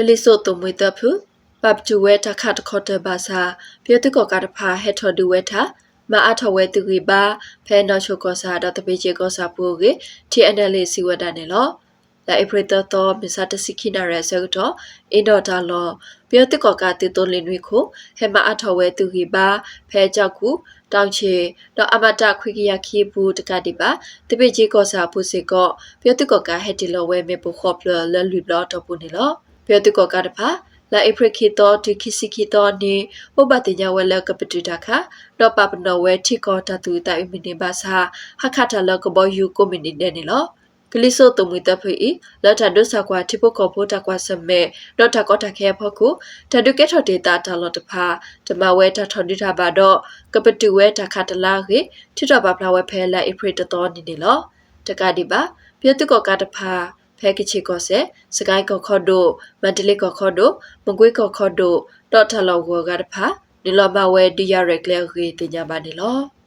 ကလိဆိုတုံမွေတဖုပပတူဝဲတခတ်ခေါ်တဘာစာပြောတုကောကတဖာဟက်ထော်ဒူဝဲတာမအထဝဲသူကြီးပါဖဲနော်ချိုကောစာတော့တပိချေကောစာပူကေတီအန်တယ်လေးစီဝဒနေလောလာအပရတတော်မစ္စတာစီခိနာရဲဆောက်တော့အင်ဒေါ်တာလောပြောတုကောကတီတိုလင်ဝီခုဟဲမအထဝဲသူကြီးပါဖဲကြောက်ကူတောင်ချေတော့အမတခွေကရခေဘူးတကတိပါတပိချေကောစာပူစေကောပြောတုကောကဟက်တီလောဝဲမေပူခေါပလလလူလောတော့ပူနေလော ပြောတုကောကတဖာလာအပရခိတောဒီခိစီခိတောနေဥပတိညာဝဲလကပတူတာခတော့ပပနောဝဲထိကောတတူတိုင်မီနေပါစာဟခထလကဘောယူကိုမီနီနေနေလောကလိဆိုတုံမီတဖေးလတ်ထဒုဆကွာတိပုကောဖိုတကွာစမဲတော့ထကောတခဲဖို့ခုတဒုကေထော်ဒေတာတလောတဖာဓမ္မဝဲထထော်ဒီတာပါတော့ကပတူဝဲတခတလာခေထိတော့ပါဖလာဝဲဖဲလာအပရတတော်နေနေလောတကတိပါပြတုကောကတဖာ ဖဲကချီကောဆဲစကိုင်းကောခေါ်ဒိုမန္တလေးကောခေါ်ဒိုမကွေးကောခေါ်ဒိုတော့ထလောဝကတဖာနီလောဘဝဲဒီရရက်လေခေတင်ကြပါနေလော